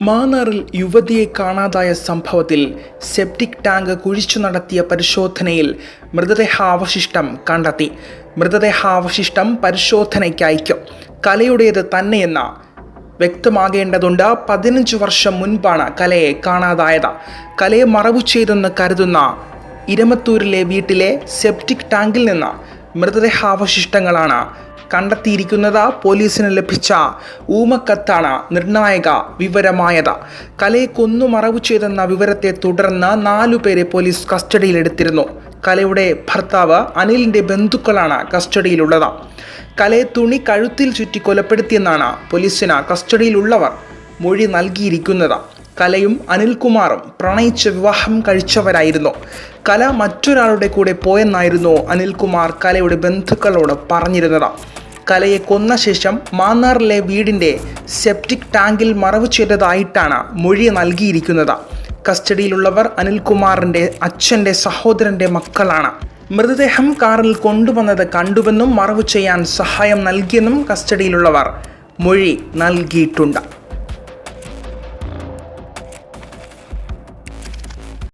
മാന്നാറിൽ യുവതിയെ കാണാതായ സംഭവത്തിൽ സെപ്റ്റിക് ടാങ്ക് കുഴിച്ചു നടത്തിയ പരിശോധനയിൽ മൃതദേഹാവശിഷ്ടം കണ്ടെത്തി. മൃതദേഹാവശിഷ്ടം പരിശോധനയ്ക്ക് അയക്കും. കലയുടേത് തന്നെയെന്ന വ്യക്തമാകേണ്ടതുണ്ട്. പതിനഞ്ച് വർഷം മുൻപാണ് കലയെ കാണാതായത്. കലയെ മറവു ചെയ്തെന്ന് കരുതുന്ന ഇരമത്തൂരിലെ വീട്ടിലെ സെപ്റ്റിക് ടാങ്കിൽ നിന്ന് മൃതദേഹാവശിഷ്ടങ്ങളാണ് കണ്ടെത്തിയിരിക്കുന്നത് പോലീസിന് ലഭിച്ച ഊമക്കത്താണ് നിർണായക വിവരമായത്. കലയെ കൊന്നു മറവു ചെയ്തെന്ന വിവരത്തെ തുടർന്ന് നാലുപേരെ പോലീസ് കസ്റ്റഡിയിലെടുത്തിരുന്നു. കലയുടെ ഭർത്താവ് അനിലിന്റെ ബന്ധുക്കളാണ് കസ്റ്റഡിയിലുള്ളത്. കലയെ തുണി കഴുത്തിൽ ചുറ്റി കൊലപ്പെടുത്തിയെന്നാണ് പോലീസിന് കസ്റ്റഡിയിലുള്ളവർ മൊഴി നൽകിയിരിക്കുന്നത്. കലയും അനിൽകുമാറും പ്രണയിച്ച് വിവാഹം കഴിച്ചവരായിരുന്നു. കല മറ്റൊരാളുടെ കൂടെ പോയെന്നായിരുന്നു അനിൽകുമാർ കലയുടെ ബന്ധുക്കളോട് പറഞ്ഞിരുന്നത്. കലയെ കൊന്ന ശേഷം മാന്നാറിലെ വീടിന്റെ സെപ്റ്റിക് ടാങ്കിൽ മറവ് ചെയ്തതായിട്ടാണ് മൊഴി നൽകിയിരിക്കുന്നത് കസ്റ്റഡിയിലുള്ളവർ അനിൽകുമാറിന്റെ അച്ഛന്റെ സഹോദരന്റെ മക്കളാണ് മൃതദേഹം കാറിൽ കൊണ്ടുവന്നത് കണ്ടുവെന്നും മറവ് ചെയ്യാൻ സഹായം നൽകിയെന്നും കസ്റ്റഡിയിലുള്ളവർ മൊഴി നൽകിയിട്ടുണ്ട്